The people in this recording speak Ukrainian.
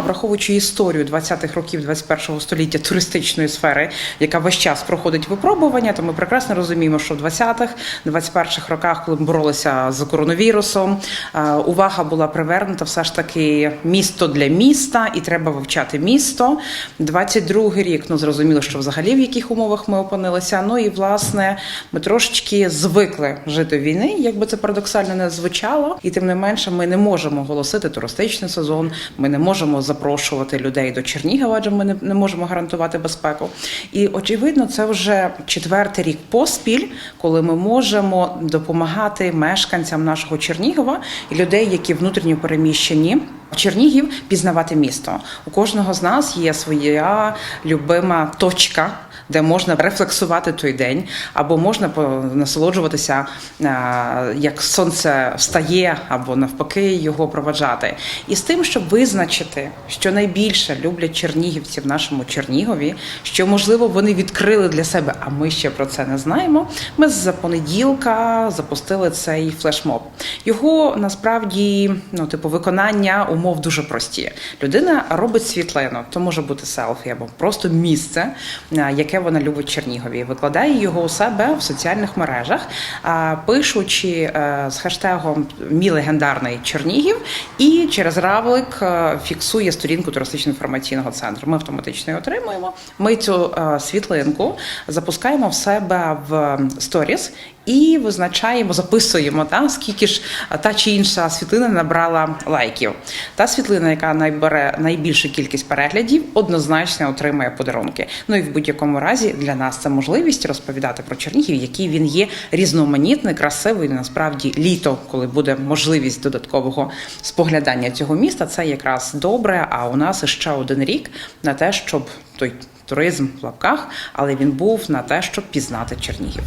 Враховуючи історію 20-х років 21-го століття туристичної сфери, яка весь час проходить випробування, то ми прекрасно розуміємо, що в 20-х, 21-х роках, коли ми боролися з коронавірусом, е, увага була привернута все ж таки місто для міста, і треба вивчати місто. 22-й рік, ну зрозуміло, що взагалі в яких умовах ми опинилися. Ну і власне ми трошечки звикли жити війни, як би це парадоксально не звучало, і тим не менше ми не можемо оголосити туристичний сезон. Ми не можемо запрошувати людей до Чернігова, адже ми не, не можемо гарантувати безпеку. І очевидно, це вже четвертий рік поспіль, коли ми можемо допомагати мешканцям нашого Чернігова і людей, які внутрішньо переміщені. Чернігів пізнавати місто. У кожного з нас є своя любима точка, де можна рефлексувати той день, або можна насолоджуватися, е, як сонце встає, або навпаки його проваджати. І з тим, щоб визначити, що найбільше люблять чернігівці в нашому Чернігові, що можливо вони відкрили для себе, а ми ще про це не знаємо. Ми з понеділка запустили цей флешмоб. Його насправді ну, типу, виконання умов дуже прості. Людина робить світлину, то може бути селфі або просто місце, е, яке вона любить Чернігові. Викладає його у себе в соціальних мережах, пишучи е, з хештегом Мій легендарний Чернігів, і через равлик е, фіксує сторінку туристично-інформаційного центру. Ми автоматично її отримуємо. Ми цю світлинку запускаємо в себе в сторіс. І визначаємо, записуємо та скільки ж та чи інша світлина набрала лайків. Та світлина, яка набере найбільшу кількість переглядів, однозначно отримає подарунки. Ну і в будь-якому разі для нас це можливість розповідати про Чернігів, який він є різноманітний, красивий. Насправді літо, коли буде можливість додаткового споглядання цього міста, це якраз добре. А у нас ще один рік на те, щоб той туризм в лапках, але він був на те, щоб пізнати Чернігів.